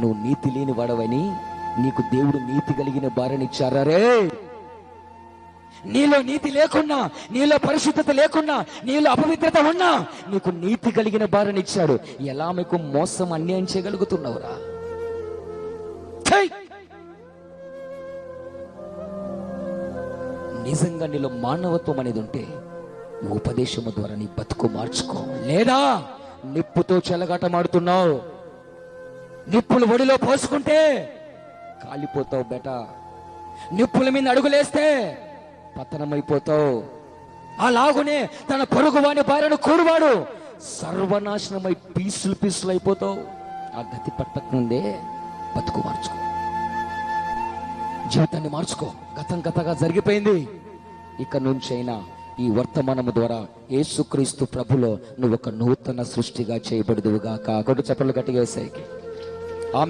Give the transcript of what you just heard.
నువ్వు నీతి లేని వాడవని నీకు దేవుడు నీతి కలిగిన భార్యనిచ్చారా రే? నీలో నీతి లేకున్నా నీలో పరిశుద్ధత లేకున్నా నీలో అపవిత్రత ఉన్నా నీకు నీతి కలిగిన భార్యనిచ్చాడు ఎలా మీకు మోసం అన్యాయం చేయగలుగుతున్నావురా? నిజంగా నీలో మానవత్వం అనేది ఉంటే ఉపదేశము ద్వారా నీ బతుకు మార్చుకో. లేదా నిప్పుతో చెలగాటమాడుతున్నావు. నిప్పులు ఒడిలో పోసుకుంటే కాలిపోతావు బెట. నిప్పుల మీద అడుగులేస్తే పతనమైపోతావు. అలాగునే తన పొరుగు వాని భార్యను కూరువాడు. సర్వనాశనమై పీసులు పీసులు అయిపోతావు ఆ గతి పట్టకముందే బతుకు మార్చుకో. జీవితాన్ని మార్చుకో. గతం గతగా జరిగిపోయింది. ఇక నుంచైనా ఈ వర్తమానము ద్వారా ఏసుక్రీస్తు ప్రభులో నువ్వు ఒక నూతన సృష్టిగా చేయబడదువుగా కాకుండా చెప్పలు గట్టిగా వేసాయికి